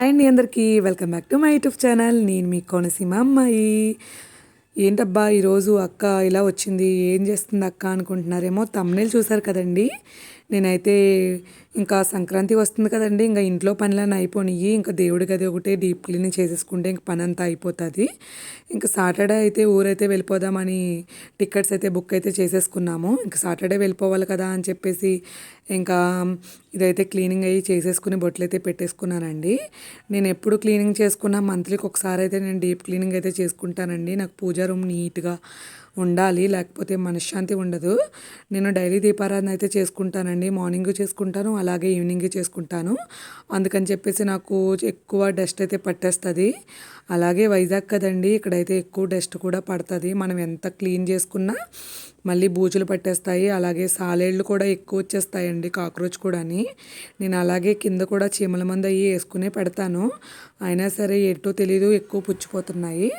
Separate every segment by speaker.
Speaker 1: And అందరికీ welcome back to my YouTube channel. నేను మీ కోనసీమ అమ్మాయి. ఏంటబ్బా ఈరోజు అక్క ఇలా వచ్చింది ఏం చేస్తుంది అక్క అనుకుంటున్నారేమో తమ్నేలు చూసారు కదండి. నేనైతే ఇంకా సంక్రాంతి వస్తుంది కదండి ఇంకా ఇంట్లో పనులన్నీ అయిపోయినాయి ఇంకా దేవుడి గది ఒకటే డీప్ క్లీనింగ్ చేసేసుకుంటే ఇంక పని అంతా అయిపోతుంది. ఇంకా సాటర్డే అయితే ఊరైతే వెళ్ళిపోదామని టికెట్స్ అయితే బుక్ అయితే చేసేసుకున్నాము. ఇంకా సాటర్డే వెళ్ళిపోవాలి కదా అని చెప్పేసి ఇంకా ఇదైతే క్లీనింగ్ అయ్యి చేసేసుకుని బొట్లు అయితే పెట్టేసుకున్నానండి. నేను ఎప్పుడు క్లీనింగ్ చేసుకున్నా మంత్లీకి ఒకసారి అయితే నేను డీప్ క్లీనింగ్ అయితే చేసుకుంటానండి. నాకు పూజా రూమ్ నీట్గా ఉండాలి లేకపోతే మనశ్శాంతి ఉండదు. నేను డైలీ దీపారాధన అయితే చేసుకుంటానండి. మార్నింగ్ చేసుకుంటాను అలాగే ఈవినింగ్ చేసుకుంటాను. అందుకని చెప్పేసి నాకు ఎక్కువ డస్ట్ అయితే పట్టేస్తుంది. అలాగే వైజాగ్ కదండి ఇక్కడైతే ఎక్కువ డస్ట్ కూడా పడుతుంది. మనం ఎంత క్లీన్ చేసుకున్నా మళ్ళీ బూజులు పట్టేస్తాయి అలాగే సాలేళ్ళు కూడా ఎక్కువ వచ్చేస్తాయండి కాక్రోచ్ కూడాని. నేను అలాగే కింద కూడా చీమల మందు అయ్యి వేసుకునే పెడతాను. అయినా సరే ఎటో తెలీదు ఎక్కువ పుచ్చిపోతున్నాయి.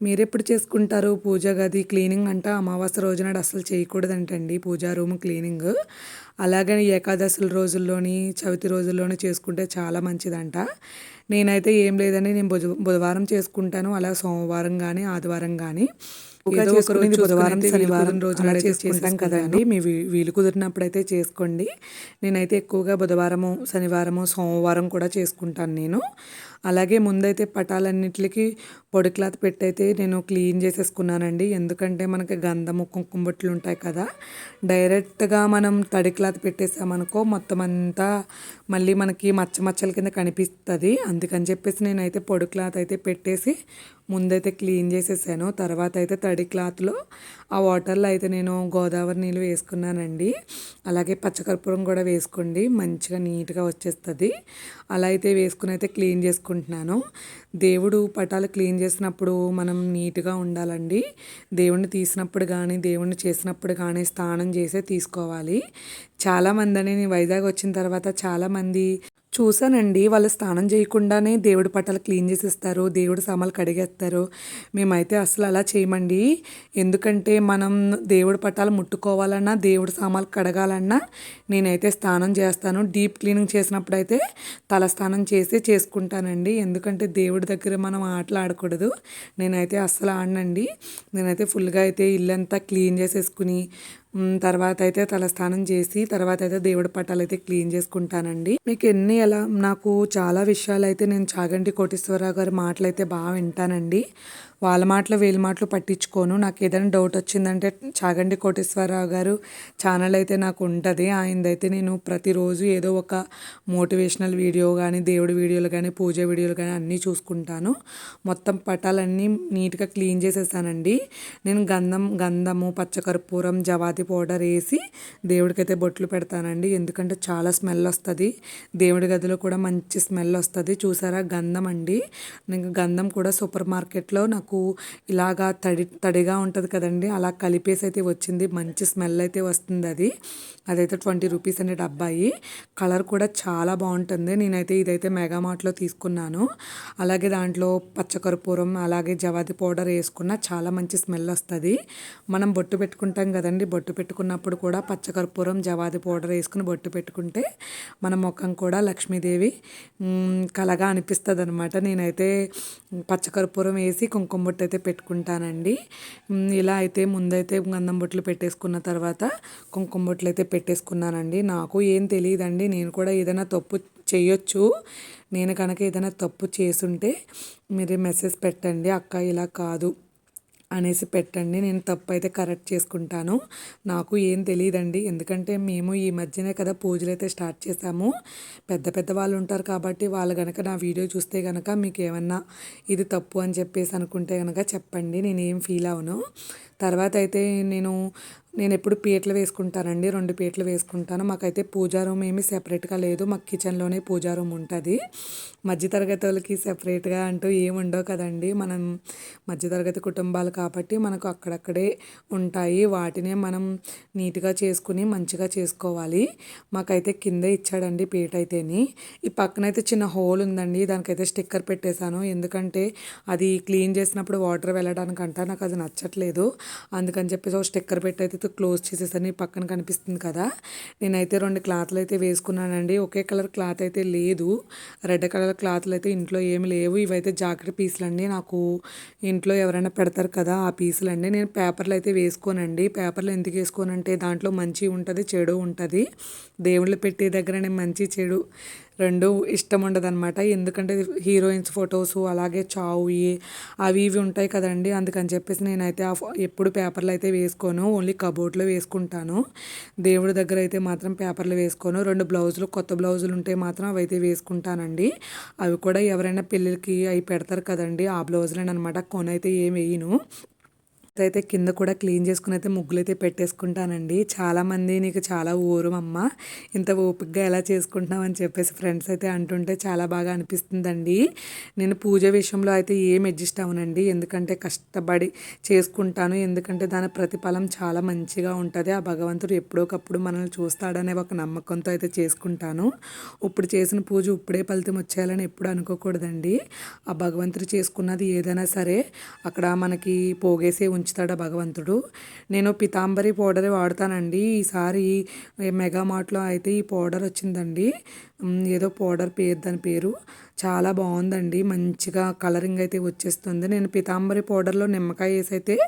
Speaker 1: మీరెప్పుడు చేసుకుంటారు పూజ గది క్లీనింగ్ అంట అమావాస్య రోజున అసలు చేయకూడదంటండి పూజా రూమ్ క్లీనింగ్. అలాగే ఏకాదశుల రోజుల్లోని చవితి రోజుల్లోని చేసుకుంటే చాలా మంచిదంట. నేనైతే ఏం లేదని నేను బుధ బుధవారం చేసుకుంటాను అలా సోమవారం కానీ ఆదివారం కానీ ఏదో ఒక రోజు బుధవారం శనివారం రోజు అలా చేసుకుంటాం కదండి మీ వీలు కుదిరినప్పుడు అయితే చేసుకోండి. నేనైతే ఎక్కువగా బుధవారము శనివారము సోమవారం కూడా చేసుకుంటాను నేను. అలాగే ముందైతే పటాలన్నిటికి పొడి క్లాత్ పెట్టయితే నేను క్లీన్ చేసేసుకున్నానండి. ఎందుకంటే మనకి గంధము కుంకుమ బొట్లు ఉంటాయి కదా డైరెక్ట్గా మనం తడి క్లాత్ పెట్టేసామనుకో మొత్తం అంతా మళ్ళీ మనకి మచ్చ మచ్చల కింద కనిపిస్తుంది. అందుకని చెప్పేసి నేనైతే పొడి క్లాత్ అయితే పెట్టేసి ముందైతే క్లీన్ చేసేసాను. తర్వాత అయితే తడి క్లాత్లో ఆ వాటర్లో అయితే నేను గోదావరి నీళ్ళు వేసుకున్నానండి. అలాగే పచ్చకర్పూరం కూడా వేసుకోండి. మంచిగా నీట్గా వచ్చేస్తుంది. అలా అయితే వేసుకుని అయితే క్లీన్ చేసుకుంటున్నాను. దేవుడు పటాలు క్లీన్ చేసినప్పుడు మనం నీట్గా ఉండాలండి. దేవుణ్ణి తీసినప్పుడు కానీ దేవుణ్ణి చేసినప్పుడు కానీ స్నానం చేసే తీసుకోవాలి. చాలామంది అని వైజాగ్ వచ్చిన తర్వాత చాలామంది చూశానండి. వాళ్ళు స్నానం చేయకుండానే దేవుడి పట్టాలు క్లీన్ చేసేస్తారు దేవుడి సామాన్లు కడిగేస్తారు. మేమైతే అసలు అలా చేయమండి. ఎందుకంటే మనం దేవుడి పట్టాలు ముట్టుకోవాలన్నా దేవుడి సామాన్లు కడగాలన్నా నేనైతే స్నానం చేస్తాను. డీప్ క్లీనింగ్ చేసినప్పుడు అయితే తల స్నానం చేసి చేసుకుంటానండి. ఎందుకంటే దేవుడి దగ్గర మనం ఆటలు ఆడకూడదు. నేనైతే అస్సలు ఆడనండి. నేనైతే ఫుల్గా అయితే ఇల్లంతా క్లీన్ చేసేసుకుని తర్వాత అయితే తలస్నానం చేసి తర్వాత అయితే దేవుడి పట్టాలు అయితే క్లీన్ చేసుకుంటానండి. మీకు ఎన్ని ఎలా నాకు చాలా విషయాలు అయితే నేను చాగంటి కోటేశ్వరరావు గారి మాటలు అయితే బాగా వింటానండి. వాళ్ళ మాటలు వీళ్ళ మాటలు పట్టించుకోను. నాకు ఏదైనా డౌట్ వచ్చిందంటే చాగండి కోటేశ్వరరావు గారు. ఛానల్ అయితే నాకు ఉంటుంది. ఆయనదైతే నేను ప్రతిరోజు ఏదో ఒక మోటివేషనల్ వీడియో కానీ దేవుడి వీడియోలు కానీ పూజ వీడియోలు కానీ అన్నీ చూసుకుంటాను. మొత్తం పటాలన్నీ నీట్గా క్లీన్ చేసేసానండి. నేను గంధం గంధము పచ్చకర్పూరం జవాతి పౌడర్ వేసి దేవుడికైతే బొట్లు పెడతానండి. ఎందుకంటే చాలా స్మెల్ వస్తుంది. దేవుడి గదిలో కూడా మంచి స్మెల్ వస్తుంది. చూసారా? గంధం అండి. నేను గంధం కూడా సూపర్ మార్కెట్లో నాకు నాకు ఇలాగా తడి తడిగా ఉంటుంది కదండి. అలా కలిపేసి అయితే వచ్చింది. మంచి స్మెల్ అయితే వస్తుంది అది. అదైతే ట్వంటీ రూపీస్ అనే డబ్బాయి. కలర్ కూడా చాలా బాగుంటుంది. నేనైతే ఇదైతే మెగామార్ట్లో తీసుకున్నాను. అలాగే దాంట్లో పచ్చకర్పూరం అలాగే జవాది పౌడర్ వేసుకున్న చాలా మంచి స్మెల్ వస్తుంది. మనం బొట్టు పెట్టుకుంటాం కదండి. బొట్టు పెట్టుకున్నప్పుడు కూడా పచ్చకర్పూరం జవాది పౌడర్ వేసుకుని బొట్టు పెట్టుకుంటే మన ముఖం కూడా లక్ష్మీదేవి కలగా అనిపిస్తుంది అనమాట నేనైతే పచ్చకర్పూరం వేసి కుంకుమ గంధం బొట్టు అయితే పెట్టుకుంటానండి. ఇలా అయితే ముందైతే గంధం బొట్లు పెట్టేసుకున్న తర్వాత కుంకుమ బొట్లు అయితే పెట్టేసుకున్నానండి. నాకు ఏం తెలియదండి నేను కూడా ఏదైనా తప్పు చేయొచ్చు. నేను కనుక ఏదైనా తప్పు చేసుంటే మీరు మెసేజ్ పెట్టండి. అక్క ఇలా కాదు. అనేసి పెట్టండి. నేను తప్పు అయితే కరెక్ట్ చేసుకుంటాను. నాకు ఏం తెలియదండి ఎందుకంటే మేము ఈ మధ్యనే కదా పూజలు అయితే స్టార్ట్ చేసాము పెద్ద పెద్ద వాళ్ళు ఉంటారు కాబట్టి వాళ్ళు కనుక నా వీడియో చూస్తే కనుక మీకు ఏమన్నా ఇది తప్పు అని చెప్పేసి అనుకుంటే కనుక చెప్పండి. నేను ఏం ఫీల్ అవును. తర్వాత అయితే నేను నేను ఎప్పుడు పీటలు వేసుకుంటానండి. రెండు పీటలు వేసుకుంటాను. మాకైతే పూజా రూమ్ ఏమీ సెపరేట్గా లేదు. మాకు కిచెన్లోనే పూజా రూమ్ ఉంటుంది. మధ్యతరగతి వాళ్ళకి సెపరేట్గా అంటూ ఏముండవు కదండి. మనం మధ్యతరగతి కుటుంబాలు కాబట్టి మనకు అక్కడక్కడే ఉంటాయి. వాటినే మనం నీట్గా చేసుకుని మంచిగా చేసుకోవాలి. మాకైతే కింద ఇచ్చాడండి పీట అయితేని ఈ పక్కనైతే చిన్న హోల్ ఉందండి. దానికైతే స్టిక్కర్ పెట్టేశాను. ఎందుకంటే అది క్లీన్ చేసినప్పుడు వాటర్ వెళ్ళడానికి అంట నాకు అది నచ్చట్లేదు. అందుకని చెప్పేసి ఒక స్టిక్కర్ పెట్టి అయితే క్లోజ్ చేసేసరి పక్కన కనిపిస్తుంది కదా. నేనైతే రెండు క్లాత్లు అయితే వేసుకున్నానండి. ఒకే కలర్ క్లాత్ అయితే లేదు. రెడ్ కలర్ క్లాత్లు అయితే ఇంట్లో ఏమి లేవు. ఇవైతే జాకెట్ పీసులు అండి నాకు ఇంట్లో ఎవరైనా పెడతారు కదా ఆ పీసులు అండి నేను పేపర్లు అయితే వేసుకోనండి. పేపర్లు ఎందుకు వేసుకోనంటే దాంట్లో మంచి ఉంటుంది చెడు ఉంటుంది. దేవుళ్ళు పెట్టే దగ్గర నేను మంచి చెడు రెండు ఇష్టం ఉండదన్నమాట ఎందుకంటే హీరోయిన్స్ ఫొటోస్ అలాగే చావుయి అవి ఇవి ఉంటాయి కదండి. అందుకని చెప్పేసి నేనైతే ఆ ఎప్పుడు పేపర్లు అయితే వేసుకోను. ఓన్లీ కబోర్డ్లో వేసుకుంటాను. దేవుడి దగ్గర అయితే మాత్రం పేపర్లు వేసుకోను. రెండు బ్లౌజులు కొత్త బ్లౌజులు ఉంటే మాత్రం అవి అయితే వేసుకుంటానండి. అవి కూడా ఎవరైనా పెళ్ళిళ్ళకి అవి పెడతారు కదండి. ఆ బ్లౌజులు అనమాట కొనైతే ఏం వేయను. అయితే కింద కూడా క్లీన్ చేసుకుని అయితే ముగ్గులు అయితే పెట్టేసుకుంటానండి. చాలామంది నీకు చాలా ఊరమమ్మ అమ్మ. ఇంత ఓపికగా ఎలా చేసుకుంటున్నావు అని చెప్పేసి ఫ్రెండ్స్ అయితే అంటుంటే చాలా బాగా అనిపిస్తుందండి. నేను పూజ విషయంలో అయితే ఏం అడ్జస్ట్ అవునండి ఎందుకంటే కష్టపడి చేసుకుంటాను. ఎందుకంటే దాని ప్రతిఫలం చాలా మంచిగా ఉంటుంది. ఆ భగవంతుడు ఎప్పుడోకప్పుడు మనల్ని చూస్తాడనే ఒక నమ్మకంతో అయితే చేసుకుంటాను. ఇప్పుడు చేసిన పూజ ఇప్పుడే ఫలితం వచ్చేయాలని ఎప్పుడు అనుకోకూడదండి. ఆ భగవంతుడు చేసుకున్నది ఏదైనా సరే అక్కడ మనకి పోగేసే ఉంచు ఉంచుతాడా భగవంతుడు. నేను పితాంబరి పౌడర్ వాడతానండి. ఈసారి మెగా మార్ట్లో అయితే ఈ పౌడర్ వచ్చిందండి. ఏదో పౌడర్ పేరు దాని పేరు చాలా బాగుందండి. మంచిగా కలరింగ్ అయితే వచ్చేస్తుంది. నేను పితాంబరి పౌడర్లో నిమ్మకాయ వేసి అయితే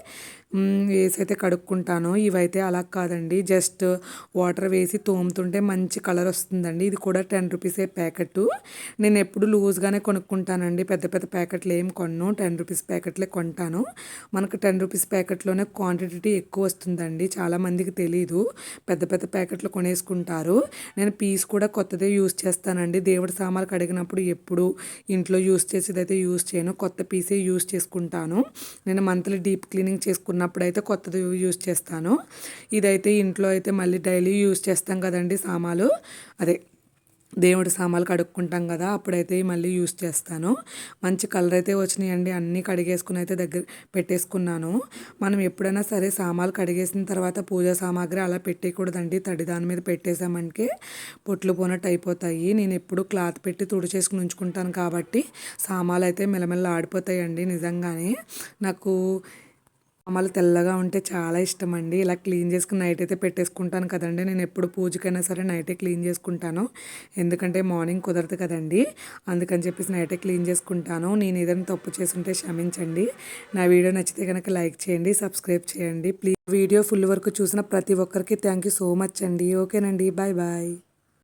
Speaker 1: వేసి అయితే కడుక్కుంటాను ఇవైతే అలా కాదండి. జస్ట్ వాటర్ వేసి తోముతుంటే మంచి కలర్ వస్తుందండి. ఇది కూడా టెన్ రూపీసే ప్యాకెట్ నేను ఎప్పుడు లూజ్గానే కొనుక్కుంటానండి. పెద్ద పెద్ద ప్యాకెట్లు ఏం కొన్ను. టెన్ రూపీస్ ప్యాకెట్లే కొంటాను. మనకు టెన్ రూపీస్ ప్యాకెట్లోనే క్వాంటిటీ ఎక్కువ వస్తుందండి. చాలామందికి తెలీదు. పెద్ద పెద్ద ప్యాకెట్లు కొనేసుకుంటారు. నేను పీస్ కూడా కొత్తదే యూస్ ఇచ్చేస్తానండి దేవుడి సామాన్లు కడిగినప్పుడు ఎప్పుడు ఇంట్లో యూస్ చేసేది అయితే యూస్ చేయను. కొత్త పీసే యూస్ చేసుకుంటాను. నేను మంత్లీ డీప్ క్లీనింగ్ చేసుకున్నప్పుడు అయితే కొత్తది యూస్ చేస్తాను. ఇదైతే ఇంట్లో అయితే మళ్ళీ డైలీ యూస్ చేస్తాం కదండి సామాలు అదే దేవుడి సామాన్లు కడుక్కుంటాం కదా అప్పుడైతే మళ్ళీ యూస్ చేస్తాను. మంచి కలర్ అయితే వచ్చినాయండి అన్నీ కడిగేసుకుని అయితే దగ్గర పెట్టేసుకున్నాను. మనం ఎప్పుడైనా సరే సామాన్లు కడిగేసిన తర్వాత పూజా సామాగ్రి అలా పెట్టేయకూడదండి తడి దాని మీద పెట్టేసామంటే పొట్లు పోనట్టు అయిపోతాయి. నేను ఎప్పుడు క్లాత్ పెట్టి తుడిచేసుకుని ఉంచుకుంటాను కాబట్టి సామాన్లు అయితే మెల్లమెల్ల ఆడిపోతాయండి నిజంగానే. నాకు మళ్ళీ తెల్లగా ఉంటే చాలా ఇష్టం అండి ఇలా క్లీన్ చేసుకుని నైట్ అయితే పెట్టేసుకుంటాను కదండి. నేను ఎప్పుడు పూజకైనా సరే నైటే క్లీన్ చేసుకుంటాను. ఎందుకంటే మార్నింగ్ కుదరదు కదండి. అందుకని చెప్పేసి నైటే క్లీన్ చేసుకుంటాను. నేను ఏదైనా తప్పు చేసుంటే క్షమించండి. నా వీడియో నచ్చితే కనుక లైక్ చేయండి సబ్స్క్రైబ్ చేయండి. ప్లీజ్ వీడియో ఫుల్ వరకు చూసిన ప్రతి ఒక్కరికి థ్యాంక్ యూ సో మచ్ అండి. ఓకేనండి. Bye bye.